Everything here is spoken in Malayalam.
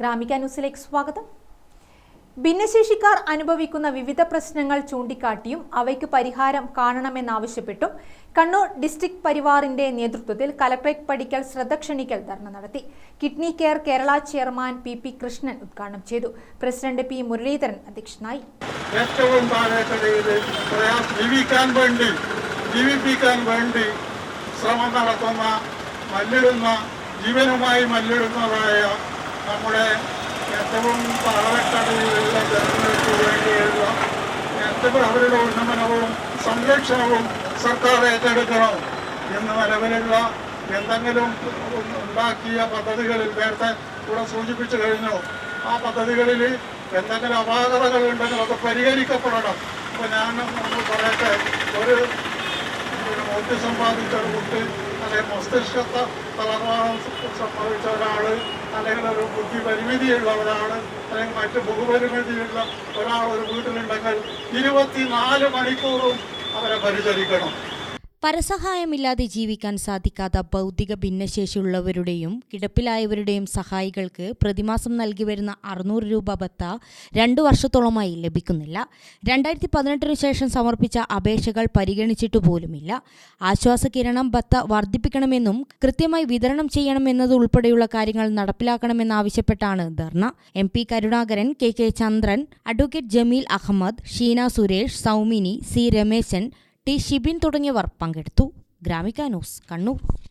ഗ്രാമിക ന്യൂസിലേക്ക് സ്വാഗതം. ഭിന്നശേഷിക്കാർ അനുഭവിക്കുന്ന വിവിധ പ്രശ്നങ്ങൾ ചൂണ്ടിക്കാട്ടിയും അവയ്ക്ക് പരിഹാരം കാണണമെന്നാവശ്യപ്പെട്ടും കണ്ണൂർ ഡിസ്ട്രിക്ട് പരിവാറിന്റെ നേതൃത്വത്തിൽ കലക്ടറേറ്റ് പഠിക്കൽ ശ്രദ്ധ ക്ഷണിക്കൽ ധർണ നടത്തി. Kidney care Kerala chairman P P Krishnan ഉദ്ഘാടനം ചെയ്തു. പ്രസിഡന്റ് പി മുരളീധരൻ അധ്യക്ഷനായി. ജീവനുമായി മല്ലിടുന്നതായ നമ്മുടെ ഏറ്റവും പാളവട്ടുള്ള ജനങ്ങൾക്ക് വേണ്ടിയുള്ള ഏറ്റവും അവരുടെ ഉന്നമനവും സംരക്ഷണവും സർക്കാർ ഏറ്റെടുക്കണം എന്ന് നിലവിലുള്ള എന്തെങ്കിലും ഉണ്ടാക്കിയ പദ്ധതികളിൽ നേരത്തെ ഇവിടെ സൂചിപ്പിച്ചു കഴിഞ്ഞു. ആ പദ്ധതികളിൽ എന്തെങ്കിലും അപാകതകൾ ഉണ്ടെങ്കിൽ അത് പരിഹരിക്കപ്പെടണം. അപ്പൊ ഞാൻ ഒന്ന് പറയട്ടെ ഒരു ഒരു ഓട്ടിസം ബാധിച്ച ഒരു കുട്ടി അല്ലെങ്കിൽ മസ്തിഷ്കത്തെ തളർവാദം സംഭവിച്ച ഒരാൾ അല്ലെങ്കിൽ ഒരു ബുദ്ധി പരിമിതിയുള്ള ഒരാൾ അല്ലെങ്കിൽ മറ്റ് ബഹുപരിമിതിയുള്ള ഒരാൾ ഒരു വീട്ടിലുണ്ടെങ്കിൽ ഇരുപത്തിനാല് മണിക്കൂറും അവരെ പരിചരിക്കണം. പരസഹായമില്ലാതെ ജീവിക്കാൻ സാധിക്കാത്ത ഭൗതിക ഭിന്നശേഷിയുള്ളവരുടെയും കിടപ്പിലായവരുടെയും സഹായികൾക്ക് പ്രതിമാസം നൽകി വരുന്ന അറുന്നൂറ് രൂപ ഭത്ത രണ്ടു വർഷത്തോളമായി ലഭിക്കുന്നില്ല. രണ്ടായിരത്തി പതിനെട്ടിനു ശേഷം സമർപ്പിച്ച അപേക്ഷകൾ പരിഗണിച്ചിട്ടു പോലുമില്ല. ആശ്വാസ കിരണം ഭത്ത വർദ്ധിപ്പിക്കണമെന്നും കൃത്യമായി വിതരണം ചെയ്യണമെന്നതുൾപ്പെടെയുള്ള കാര്യങ്ങൾ നടപ്പിലാക്കണമെന്നാവശ്യപ്പെട്ടാണ് ധർണ. M P Karunakaran K K Chandran advocate Jameel Ahammed Sheena Suresh Soumini C Rameshan Shibin തുടങ്ങിയവർ പങ്കെടുത്തു. ഗ്രാമിക ന്യൂസ് കണ്ണൂർ.